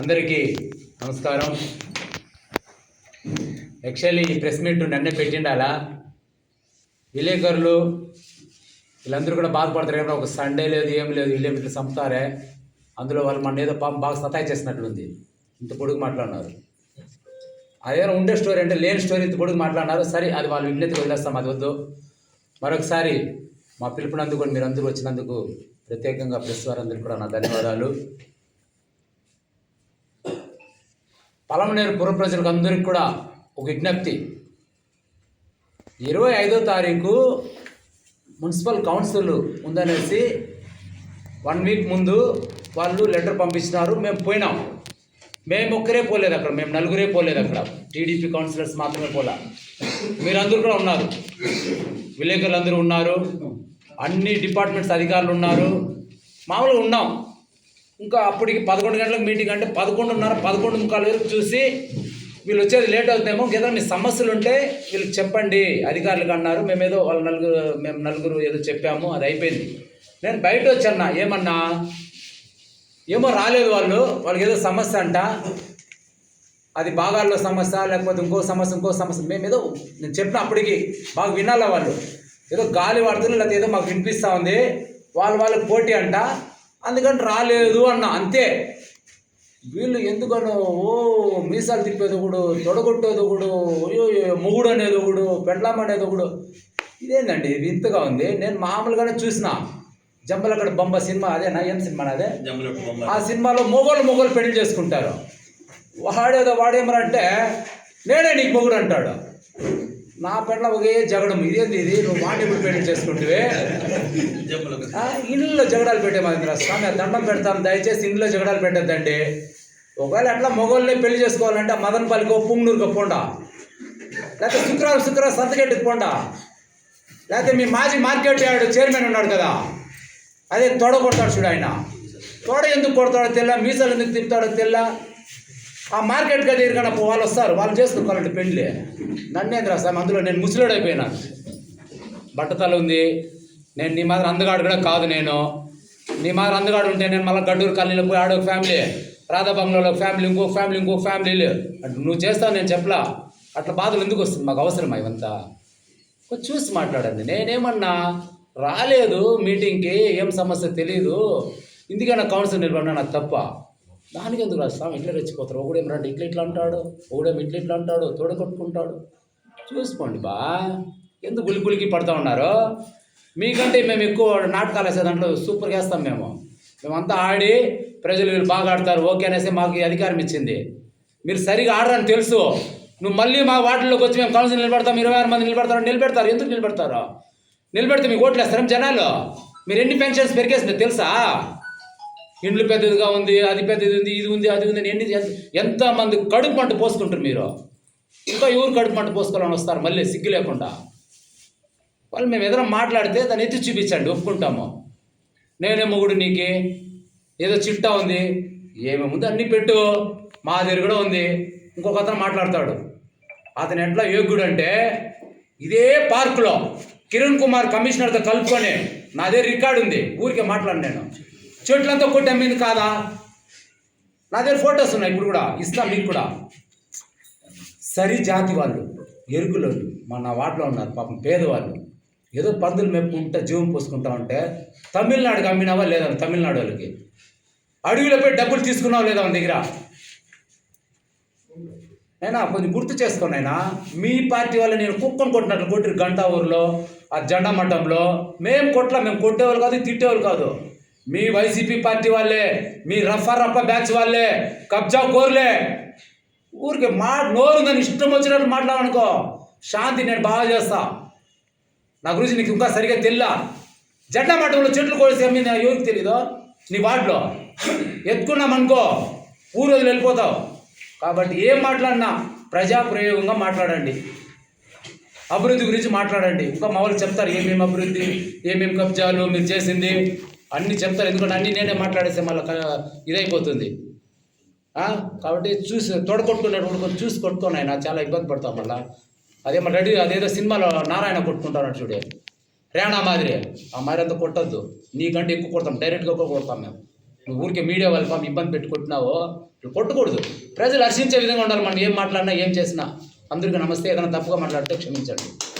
అందరికీ నమస్కారం. యాక్చువల్లీ ఈ ప్రెస్ మీట్ నన్నే పెట్టిండాలా. విలేకరులు వీళ్ళందరూ కూడా బాధపడతారు. ఏమన్నా ఒక సండే లేదు ఏం లేదు వీళ్ళే ఇట్లా చంపుతారే. అందులో వాళ్ళు మన ఏదో పాపం బాగా సతాయి చేసినట్లుంది. ఇంత పొడుగు మాట్లాడినారు. అదేదో ఉండే స్టోరీ అంటే లేని స్టోరీ ఇంత పొడుగు మాట్లాడినారు. సరే అది వాళ్ళు విజ్ఞతకు వదిలేస్తాం అది వద్దు. మరొకసారి మా పిలుపునందుకు కూడా మీరు అందరూ వచ్చినందుకు ప్రత్యేకంగా ప్రెస్ వారందరికీ కూడా నా ధన్యవాదాలు. పలమనేరు పుర ప్రజలకు అందరికి కూడా ఒక విజ్ఞప్తి. ఇరవై ఐదో తారీఖు మున్సిపల్ కౌన్సిల్ ఉందనేసి వన్ వీక్ ముందు వాళ్ళు లెటర్ పంపించినారు. మేము పోయినాం. మేము ఒక్కరే పోలేదు అక్కడ. మేము నలుగురే పోలేదు అక్కడ. టీడీపీ కౌన్సిలర్స్ మాత్రమే పోలా. మీరందరూ కూడా ఉన్నారు. విలేకరులు అందరూ ఉన్నారు. అన్ని డిపార్ట్మెంట్స్ అధికారులు ఉన్నారు. మామూలుగా ఉన్నాం. ఇంకా అప్పటికి పదకొండు గంటలకు మీటింగ్ అంటే పదకొండున్నర పదకొండు ముక్కలు వరకు చూసి వీళ్ళు వచ్చేది లేట్ అవుతుందేమో ఇంకేదైనా మీ సమస్యలు ఉంటే వీళ్ళకి చెప్పండి అధికారులకు అన్నారు. మేమేదో వాళ్ళ నలుగురు మేము నలుగురు ఏదో చెప్పాము అది అయిపోయింది. నేను బయట వచ్చాను? ఏమన్నా? ఏమో రాలేదు వాళ్ళు వాళ్ళకి ఏదో సమస్య అంట. అది భాగాల్లో సమస్య లేకపోతే ఇంకో సమస్య ఇంకో సమస్య. మేము ఏదో నేను చెప్పిన అప్పటికి బాగా వినాలా వాళ్ళు. ఏదో గాలి వాడుతున్నారు లేకపోతే ఏదో మాకు వినిపిస్తూ ఉంది. వాళ్ళు వాళ్ళకి పోటీ అంట. అందుకని రాలేదు అన్న అంతే. వీళ్ళు ఎందుకనో ఓ మీసాలు తిప్పేది ఒకడు తొడగొట్టేది ఒకడు అయ్యో మొగుడు అనేది ఒకడు పెండ్లాం అనేది ఒకడు. ఇదేందండి ఇది వింతగా ఉంది. నేను మామూలుగానే చూసిన. జంబలక్కడ బొమ్మ సినిమా అదేనా ఏం సినిమా అదే? ఆ సినిమాలో మొగోళ్ళు మొగోళ్ళు పెళ్ళి చేసుకుంటారు. వాడేదో వాడేమరా అంటే నేనే నీకు మొగుడు అంటాడు. నా పెళ్ళ ఒకే జగడం ఇదేంది ఇది? నువ్వు మాట ఇప్పుడు పెళ్ళి చేసుకుంటే ఇళ్ళలో ఇంట్లో జగడాలు పెట్టే మహేంద్ర స్వామి దండం పెడతాం. దయచేసి ఇంట్లో జగడాలు పెట్టద్దండి. ఒకవేళ అట్లా మొగోళ్ళని పెళ్ళి చేసుకోవాలంటే మదనపల్లికో పుంగనూరుకో పోండా. లేకపోతే శుక్రవారం శుక్రవారం సంతకెట్టుకు పోండా. లేకపోతే మీ మాజీ మార్కెట్ యార్డ్ చైర్మన్ ఉన్నాడు కదా అదే తొడ కొడతాడు చూడు ఆయన. తొడ ఎందుకు కొడతాడో తెల్ల మీసాలు ఎందుకు తిప్పుతాడో తెల్ల. ఆ మార్కెట్ కదా ఎరుకన వాళ్ళు వస్తారు. వాళ్ళు చేసుకోవాలంటే పెళ్ళి నన్నేంద్ర స్వామి అందులో నేను ముసలోడు బట్టతల ఉంది. నేను నీ మాదిరి అందగాడు కూడా కాదు నేను. నీ మాదిరి అందగాడు ఉంటే నేను మళ్ళీ గడ్డూరు కాలనీలో పోయి ఆడో ఫ్యామిలీ రాధాబంగ్లాలో ఒక ఫ్యామిలీ ఇంకొక ఫ్యామిలీ ఇంకొక ఫ్యామిలీలు అంటే నువ్వు చేస్తావు నేను చెప్పలా. అట్లా బాధలు ఎందుకు వస్తుంది? మాకు అవసరమా ఇవంతా? కొంచెం చూసి మాట్లాడండి. నేనేమన్నా రాలేదు మీటింగ్కి ఏం సమస్య తెలియదు ఇందుకైనా కౌన్సిల్ నిలబడినా నాకు తప్ప. దానికి ఎందుకు రాస్తాం ఇట్లా రెచ్చిపోతారు. ఒకడేం రండి? ఇట్లా ఇట్లా అంటాడు. ఒకడేం ఇట్లా ఇట్లా అంటాడు. తోడగొట్టుకుంటాడు. చూసుకోండి బా. ఎందుకు గులి గులికి పడతా ఉన్నారు? మీకంటే మేము ఎక్కువ నాటకాలు వేసే దాంట్లో సూపర్గా వేస్తాం మేము. మేమంతా ఆడి ప్రజలు వీళ్ళు బాగా ఆడతారు ఓకే అనేసి మాకు అధికారం ఇచ్చింది. మీరు సరిగా ఆడరని తెలుసు. నువ్వు మళ్ళీ మా వాటిల్లోకి వచ్చి మేము కౌన్సిల్ నిలబడతాం ఇరవై ఆరు మంది నిలబడతారు నిలబెడతారు ఎందుకు నిలబెడతారు? నిలబెడితే మీకు ఓట్లు వేస్తారా? జనాలు. మీరు ఎన్ని పెన్షన్స్ పెరిగేసిందో తెలుసా? ఇండ్లు పెద్దదిగా ఉంది అది పెద్దది ఉంది ఇది ఉంది అది ఉంది ఎన్ని ఎంతమంది కడుపు పంట పోసుకుంటారు మీరు? ఇంకా ఎవరు కడుపు పంట పోసుకోవాలని వస్తారు? మళ్ళీ సిగ్గు లేకుండా. వాళ్ళు మేము ఏదైనా మాట్లాడితే దాన్ని ఎత్తి చూపించండి ఒప్పుకుంటాము. నేనే మొగుడు నీకే ఏదో చిట్టా ఉంది ఏమేముంది అన్నీ పెట్టు మా దగ్గర కూడా ఉంది ఇంకొక అతను మాట్లాడతాడు. అతను ఎట్లా యోగ్యుడు అంటే ఇదే పార్కులో కిరణ్ కుమార్ కమిషనర్తో కలుపుకొని నా దగ్గర రికార్డు ఉంది ఊరికే మాట్లాడు నేను. చెట్లంతా కొట్టి అమ్మింది కాదా? నా దగ్గర ఫొటోస్ ఉన్నాయి ఇప్పుడు కూడా ఇస్తాం మీకు కూడా. సరి జాతి వాళ్ళు ఎరుకులు మా నా వాటిలో ఉన్నారు పాపం పేదవాళ్ళు. ఏదో పందులు మెప్పుకుంటా జీవం పోసుకుంటా ఉంటే తమిళనాడుకి అమ్మినావా లేదా తమిళనాడు వాళ్ళకి? అడవిలో పోయి డబ్బులు తీసుకున్నావా లేదా మన దగ్గర? అయినా కొంచెం గుర్తు చేసుకోనైనా మీ పార్టీ వల్ల నేను కుక్కను కొట్టినట్లు కొట్టిరు గంటా ఊరిలో ఆ జెండా మఠంలో. మేము కొట్ల మేము కొట్టేవాళ్ళు కాదు తిట్టేవాళ్ళు కాదు. మీ వైసీపీ పార్టీ వాళ్ళే మీ రఫా రఫా బ్యాచ్ వాళ్ళే కబ్జా కోర్లే. ఊరికి మా నోరు దాన్ని ఇష్టం వచ్చినట్టు మాట్లాడనుకో. శాంతి నేను బాగా చేస్తా. నా గురించి నీకు ఇంకా సరిగా తెల్లా? జెండా మఠంలో చెట్లు కోసి అమ్మింది ఎవరికి తెలీదో? నీ వార్డులో? ఎత్తుకున్నామనుకో ఊరు వదిలి వెళ్ళిపోతావు. కాబట్టి ఏం మాట్లాడినా ప్రజాప్రయోగంగా మాట్లాడండి. అభివృద్ధి గురించి మాట్లాడండి. ఇంకా మా వాళ్ళు చెప్తారు ఏమేమి అభివృద్ధి? ఏమేమి కబ్జాలు? మీరు చేసింది? అన్నీ చెప్తారు. ఎందుకంటే అన్నీ నేనే మాట్లాడేస్తే మళ్ళీ ఇదైపోతుంది. కాబట్టి చూసి తొడగొట్టుకునేటప్పుడు చూసి కొట్టుకోనాయన చాలా ఇబ్బంది పడతాం మళ్ళా. అదే మన రెడీ అదేదో సినిమాలో నారాయణ కొట్టుకుంటారు చూడే. రేణా మాదిరి. ఆ మాదిరి అంతా కొట్టద్దు నీకంటే ఎక్కువ కొడతాం. డైరెక్ట్గా ఎక్కువ కొడతాం మేము. నువ్వు ఊరికే మీడియా వాళ్ళ పాపం ఇబ్బంది పెట్టుకుంటున్నావో ఇట్లా కొట్టకూడదు. ప్రజలు హర్షించే విధంగా ఉండాలి మనం. ఏం మాట్లాడినా ఏం చేసినా. అందరికీ నమస్తే. ఏదైనా తప్పుగా మాట్లాడితే క్షమించండి.